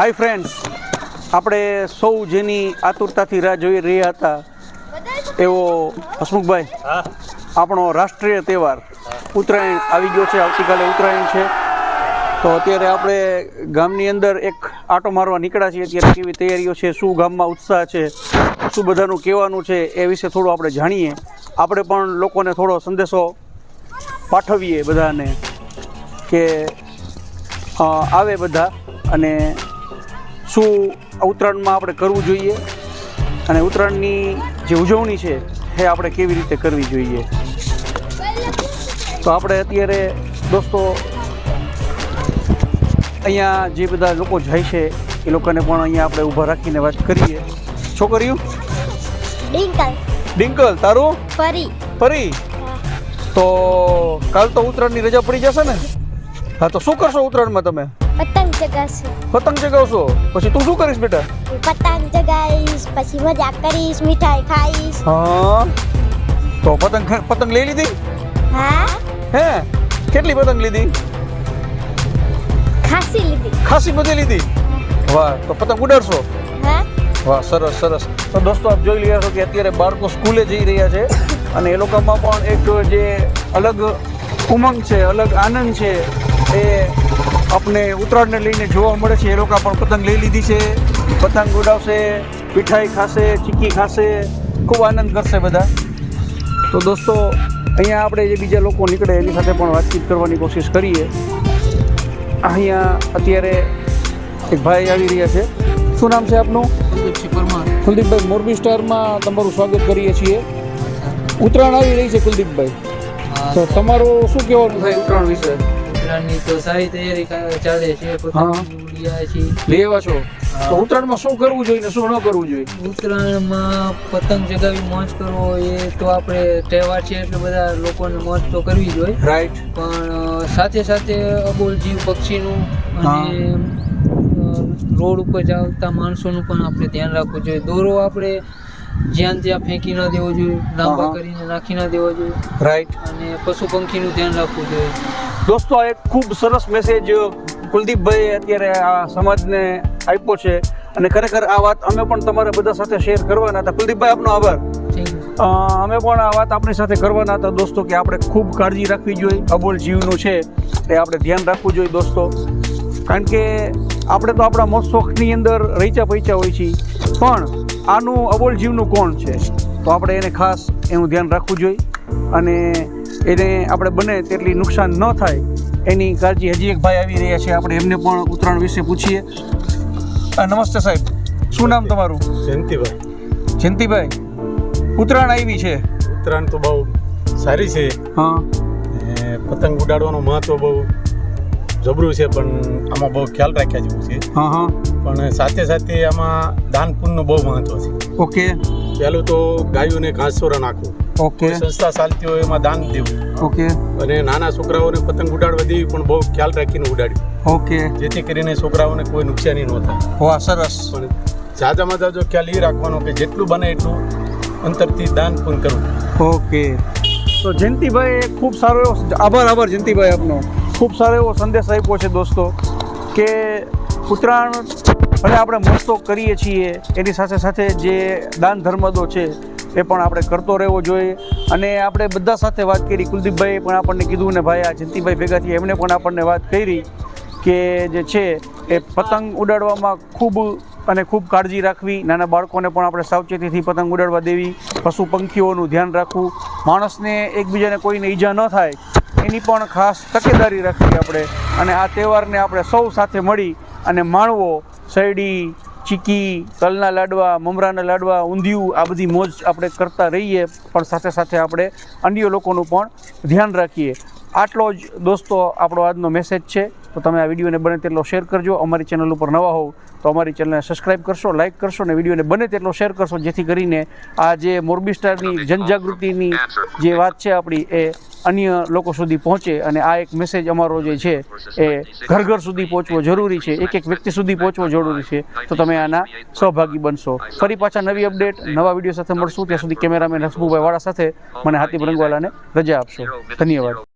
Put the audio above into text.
Hi friends આપણે સૌ જેની આતુરતાથી રાહ જોઈ રહ્યા હતા એવો હસમુખભાઈ આપણો રાષ્ટ્રીય તહેવાર ઉત્તરાયણ આવી ગયો છે આવતીકાલે ઉત્તરાયણ છે. તો અત્યારે આપણે ગામની અંદર એક આટો મારવા નીકળ્યા છીએ અત્યારે કેવી તૈયારીઓ છે શું ગામમાં ઉત્સાહ છે શું બધાનું કહેવાનું છે એ વિશે થોડું આપણે જાણીએ. આપણે પણ લોકોને થોડો સંદેશો પાઠવીએ બધાને કે આવે બધા અને શું ઉત્તરાયણમાં આપણે કરવું જોઈએ? અને ઉત્તરાયણની જે ઉજવણી છે એ આપણે કેવી રીતે કરવી જોઈએ? તો આપણે અત્યારે દોસ્તો અહીંયા જે બધા લોકો જાય છે એ લોકોને પણ અહીંયા આપણે ઊભા રાખીને વાત કરીએ. છોકરીઓ ડિંકલ. ડિંકલ તારું? ફરી. ફરી? તો કાલ તો ઉત્તરાયણની રજા પડી જશે ને? હા તો શું કરશો ઉત્તરાયણમાં તમે? પતંગ ચગાવશું પતંગ ચગાવશો પછી તું શું કરીશ બેટા? પતંગ ચગાવીશ પછી મજા કરીશ મીઠાઈ ખાઈશ. હા? તો પતંગ પતંગ લઈ લીધી? હા? હે? કેટલી પતંગ લીધી? ખાસી લીધી. ખાસી બધી લીધી? વાહ તો પતંગ ઉડાડશો? હા? વાહ સરસ સરસ. તો દોસ્તો આપ જોઈ રહ્યા છો કે અત્યારે બાળકો સ્કૂલે જઈ રહ્યા છે અને એ લોકોમાં પણ એક જે અલગ ઉમંગ છે અલગ આનંદ છે એ આપણે ઉત્તરાયણને લઈને જોવા મળે છે. એ લોકો પણ પતંગ લઈ લીધી છે. પતંગ ઉડાવશે મીઠાઈ ખાશે ચીકી ખાશે. ખૂબ આનંદ કરશે બધા. તો દોસ્તો અહીંયા આપણે જે બીજા લોકો નીકળે એની સાથે પણ વાતચીત કરવાની કોશિશ કરીએ. અહીંયા અત્યારે એક ભાઈ આવી રહ્યા છે. શું નામ છે આપનું? કુલદીપસિંહ પરમાર. કુલદીપભાઈ મોરબી સ્ટારમાં તમારું સ્વાગત કરીએ છીએ. ઉત્તરાયણ આવી રહી છે કુલદીપભાઈ. તો તમારું શું કહેવાનું? થાય ઉત્તરાયણ વિશે. ઉત્તરાયણની તો સારી તૈયારી ચાલે છે આવ્યા છો. તો ઉત્તરાયણમાં શું કરવું જોઈએ ને શું ન કરવું જોઈએ? ઉત્તરાયણમાં પતંગ ચગાવી મોજ કરવો એ તો આપણે તહેવાર છે એટલે બધા લોકોને મોજ તો કરવી જોઈએ રાઈટ પણ સાથે સાથે અબોલ જીવ પક્ષીનું અને રોડ ઉપર ચાલતા માણસોનું પણ આપણે ધ્યાન રાખવું જોઈએ. દોરો આપણે જ્યાં ત્યાં ફેંકી ન દેવો જોઈએ લાંબા કરીને નાખી ન દેવો જોઈએ. રાઈટ અને પશુ પંખીનું ધ્યાન રાખવું જોઈએ. દોસ્તો આ એક ખૂબ સરસ મેસેજ કુલદીપભાઈએ અત્યારે આ સમાજને આપ્યો છે. અને ખરેખર આ વાત અમે પણ તમારા બધા સાથે શેર કરવાના હતા. કુલદીપભાઈ આપનો આભાર. અમે પણ આ વાત આપણી સાથે કરવાના હતા દોસ્તો કે આપણે ખૂબ કાળજી રાખવી જોઈએ. અબોલ જીવનું છે એ આપણે ધ્યાન રાખવું જોઈએ દોસ્તો. કારણ કે આપણે તો આપણા મોત શોખની અંદર રહીચા પૈચા હોય છીએ. પણ આનું અબોલ જીવનું કોણ છે? તો આપણે એને ખાસ એનું ધ્યાન રાખવું જોઈએ. અને એને આપણે બને તેટલી નુકસાન ન થાય એની કાળજી હજી એક ભાઈ આવી રહ્યા છે. આપણે એમને પણ ઉત્તરાયણ વિશે પૂછીએ. નમસ્તે સાહેબ. શું નામ તમારું? જયંતિભાઈ. જયંતિભાઈ ઉત્તરાયણ આવી છે. ઉત્તરાયણ તો બહુ સારી છે. હા. પતંગ ઉડાડવાનું મહત્વ બહુ જબરું છે પણ આમાં બહુ ખ્યાલ રાખ્યા જેવું છે. હા હા. પણ સાથે સાથે આમાં દાન પુણ્યનું બહુ મહત્વ છે. ઓકે. પહેલું તો ગાયોને ઘાસચોરા નાખવું. ઓકે. સંસ્થા ચાલતી હોય એમાં દાન દેવું. ઓકે. અને નાના છોકરાઓને પતંગ ઉડાડવા દેવી પણ બહુ ખ્યાલ રાખીને ઉડાડ્યું. ઓકે. જેથી કરીને છોકરાઓને કોઈ નુકસાની ન થાય. વાહ સરસ. પણ જાજામાં જાજો ખ્યાલ એ રાખવાનો કે જેટલું બને એટલું અંતરથી દાન પણ કરવું. ઓકે. તો જયંતિભાઈ ખૂબ સારો એવો આભાર આભાર જયંતિભાઈ આપનો. ખૂબ સારો એવો સંદેશ આપ્યો છે દોસ્તો કે ઉત્તરાયણ ભલે આપણે મોસ્તો કરીએ છીએ એની સાથે સાથે જે દાન ધર્મદો છે એ પણ આપણે કરતો રહેવો જોઈએ. અને આપણે બધા સાથે વાત કરી, કુલદીપભાઈએ પણ આપણને કીધું ને ભાઈ, આ જયંતિભાઈ ભેગાથી એમણે પણ આપણને વાત કરી કે જે છે એ પતંગ ઉડાડવામાં ખૂબ અને ખૂબ કાળજી રાખવી. નાના બાળકોને પણ આપણે સાવચેતીથી પતંગ ઉડાડવા દેવી. પશુ પંખીઓનું ધ્યાન રાખવું. માણસને એકબીજાને કોઈને ઈજા ન થાય, એની પણ ખાસ તકેદારી રાખવી આપણે. અને આ તહેવારને આપણે સૌ સાથે મળી અને માણવો શેરડી ચીકી, તલના લાડવા, મમરાના લાડવા, ઊંધિયું, આ બધી મોજ આપણે કરતા રહીએ, પણ સાથે સાથે આપણે અન્ય લોકોનું પણ ધ્યાન રાખીએ. આટલો જ દોસ્તો આપણો આજનો મેસેજ છે. તો તમે આ વિડીયોને બને તેટલો શેર કરજો. અમારી ચેનલ ઉપર નવા હોવ તો અમારી ચેનલને સબસ્ક્રાઇબ કરશો લાઇક કરશો અને વિડીયોને બને તેટલો શેર કરશો, જેથી કરીને આ જે મોરબી સ્ટારની જનજાગૃતિની જે વાત છે આપણી એ અન્ય લોકો સુધી પહોંચે અને આ એક મેસેજ અમારો જે છે એ ઘર ઘર સુધી પહોંચવો જરૂરી છે, એક એક વ્યક્તિ સુધી પહોંચવો જરૂરી છે. તો તમે આના સહભાગી બનશો. ફરી પાછા નવી અપડેટ નવા વીડિયો સાથે મળશું. ત્યાં સુધી કેમેરામેન હસબુભાઈ વાળા સાથે મને હાથી રંગવાલાને રજા આપશો. ધન્યવાદ.